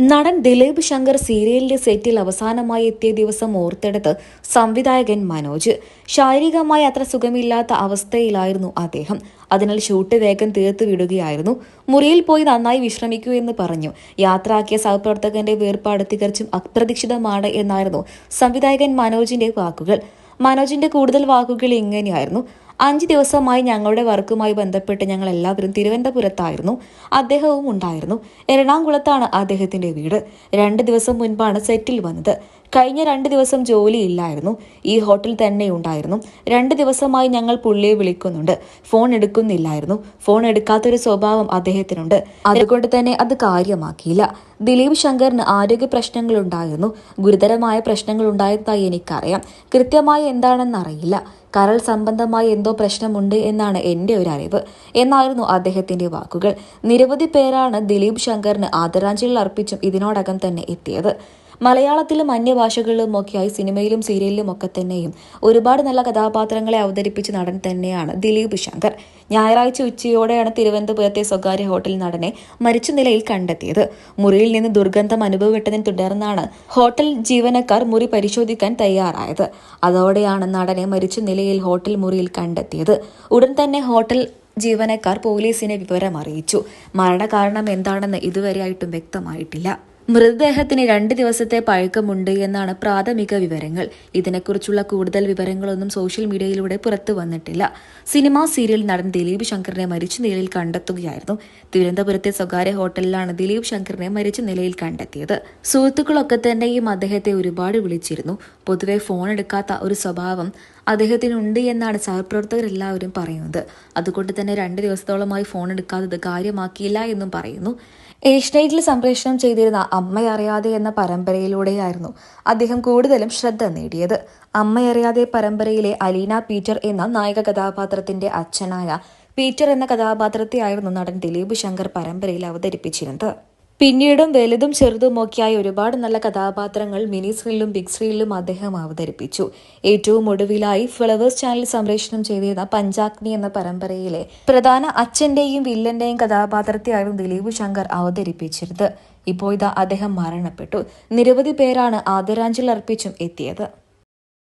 നടൻ ദിലീപ് ശങ്കർ സീരിയലിന്റെ സെറ്റിൽ അവസാനമായി എത്തിയ ദിവസം ഓർത്തെടുത്ത് സംവിധായകൻ മനോജ്. ശാരീരികമായി അത്ര സുഖമില്ലാത്ത അവസ്ഥയിലായിരുന്നു അദ്ദേഹം. അതിനാൽ ഷൂട്ട് വേഗം തീർത്ത് വിടുകയായിരുന്നു. മുറിയിൽ പോയി നന്നായി വിശ്രമിക്കൂ എന്ന് പറഞ്ഞു. യാത്രയാക്കിയ സഹപ്രവർത്തകന്റെ വേർപാട് തികച്ചും അപ്രതീക്ഷിതമാണ് എന്നായിരുന്നു സംവിധായകൻ മനോജിന്റെ വാക്കുകൾ. മനോജിന്റെ കൂടുതൽ വാക്കുകൾ ഇങ്ങനെയായിരുന്നു. അഞ്ച് ദിവസമായി ഞങ്ങളുടെ വർക്കുമായി ബന്ധപ്പെട്ട് ഞങ്ങൾ എല്ലാവരും തിരുവനന്തപുരത്തായിരുന്നു. അദ്ദേഹവും ഉണ്ടായിരുന്നു എറണാകുളത്താണ് അദ്ദേഹത്തിന്റെ വീട്. രണ്ട് ദിവസം മുൻപാണ് സെറ്റിൽ വന്നത്. കഴിഞ്ഞ രണ്ട് ദിവസം ജോലി ഇല്ലായിരുന്നു ഈ ഹോട്ടൽ തന്നെ ഉണ്ടായിരുന്നു. രണ്ട് ദിവസമായി ഞങ്ങൾ പുള്ളിയെ വിളിക്കുന്നുണ്ട്. ഫോൺ എടുക്കുന്നില്ലായിരുന്നു. ഫോൺ എടുക്കാത്തൊരു സ്വഭാവം അദ്ദേഹത്തിനുണ്ട്. അതുകൊണ്ട് തന്നെ അത് കാര്യമാക്കിയില്ല. ദിലീപ് ശങ്കറിന് ആരോഗ്യ പ്രശ്നങ്ങൾ ഉണ്ടായിരുന്നു ഗുരുതരമായ പ്രശ്നങ്ങൾ ഉണ്ടായതായി എനിക്കറിയാം. കൃത്യമായി എന്താണെന്ന് അറിയില്ല കരൾ സംബന്ധമായ എന്തോ പ്രശ്നമുണ്ട് എന്നാണ് എന്റെ ഒരു അറിവ്. എന്നായിരുന്നു അദ്ദേഹത്തിന്റെ വാക്കുകൾ. നിരവധി പേരാണ് ദിലീപ് ശങ്കറിന് ആദരാഞ്ജലികൾ അർപ്പിച്ചും ഇതിനോടകം തന്നെ എത്തിയത്. മലയാളത്തിലും അന്യഭാഷകളിലും ഒക്കെയായി സിനിമയിലും സീരിയലിലും ഒക്കെ തന്നെയും ഒരുപാട് നല്ല കഥാപാത്രങ്ങളെ അവതരിപ്പിച്ച നടൻ തന്നെയാണ് ദിലീപ് ശങ്കർ. ഞായറാഴ്ച ഉച്ചയോടെയാണ് തിരുവനന്തപുരത്തെ സ്വകാര്യ ഹോട്ടൽ നടനെ മരിച്ച നിലയിൽ കണ്ടെത്തിയത്. മുറിയിൽ നിന്ന് ദുർഗന്ധം അനുഭവപ്പെട്ടതിനെ തുടർന്നാണ് ഹോട്ടൽ ജീവനക്കാർ മുറി പരിശോധിക്കാൻ തയ്യാറായത്. അതോടെയാണ് നടനെ മരിച്ച നിലയിൽ ഹോട്ടൽ മുറിയിൽ കണ്ടെത്തിയത്. ഉടൻ തന്നെ ഹോട്ടൽ ജീവനക്കാർ പോലീസിനെ വിവരം അറിയിച്ചു മരണകാരണം എന്താണെന്ന് ഇതുവരെയായിട്ടും വ്യക്തമായിട്ടില്ല. മൃതദേഹത്തിന് രണ്ട് ദിവസത്തെ പഴക്കമുണ്ട് എന്നാണ് പ്രാഥമിക വിവരങ്ങൾ. ഇതിനെക്കുറിച്ചുള്ള കൂടുതൽ വിവരങ്ങളൊന്നും സോഷ്യൽ മീഡിയയിലൂടെ പുറത്തു വന്നിട്ടില്ല. സിനിമാ സീരിയൽ നടൻ ദിലീപ് ശങ്കറിനെ മരിച്ച നിലയിൽ കണ്ടെത്തുകയായിരുന്നു. തിരുവനന്തപുരത്തെ സ്വകാര്യ ഹോട്ടലിലാണ് ദിലീപ് ശങ്കറിനെ മരിച്ച നിലയിൽ കണ്ടെത്തിയത്. സുഹൃത്തുക്കളൊക്കെ തന്നെയും അദ്ദേഹത്തെ ഒരുപാട് വിളിച്ചിരുന്നു. പൊതുവെ ഫോൺ എടുക്കാത്ത ഒരു സ്വഭാവം അദ്ദേഹത്തിനുണ്ട് എന്നാണ് സഹപ്രവർത്തകരെല്ലാവരും പറയുന്നത്. അതുകൊണ്ട് തന്നെ രണ്ട് ദിവസത്തോളമായി ഫോൺ എടുക്കാത്തത് കാര്യമാക്കിയില്ല എന്നും പറയുന്നു. ഏഷ്യനൈറ്റിൽ സംപ്രേഷണം ചെയ്തിരുന്ന അമ്മയറിയാതെ എന്ന പരമ്പരയിലൂടെയായിരുന്നു അദ്ദേഹം കൂടുതലും ശ്രദ്ധ നേടിയത്. അമ്മയറിയാതെ പരമ്പരയിലെ അലീന പീറ്റർ എന്ന നായക കഥാപാത്രത്തിന്റെ അച്ഛനായ പീറ്റർ എന്ന കഥാപാത്രത്തെയായിരുന്നു നടൻ ദിലീപ് ശങ്കർ പരമ്പരയിൽ അവതരിപ്പിച്ചിരുന്നത്. പിന്നീടും വലുതും ചെറുതുമൊക്കെയായി ഒരുപാട് നല്ല കഥാപാത്രങ്ങൾ മിനി സ്ക്രീനിലും ബിഗ് സ്ക്രീനിലും അദ്ദേഹം അവതരിപ്പിച്ചു. ഏറ്റവും ഒടുവിലായി ഫ്ലവേഴ്സ് ചാനൽ സംപ്രേഷണം ചെയ്തിരുന്ന പഞ്ചാഗ്നി എന്ന പരമ്പരയിലെ പ്രധാന അച്ഛന്റെയും വില്ലന്റെയും കഥാപാത്രത്തെയായിരുന്നു ദിലീപ് ശങ്കർ അവതരിപ്പിച്ചിരുന്നത്. ഇപ്പോൾ ഇതാ അദ്ദേഹം മരണപ്പെട്ടു. നിരവധി പേരാണ് ആദരാഞ്ജലി അർപ്പിച്ചും എത്തിയത്.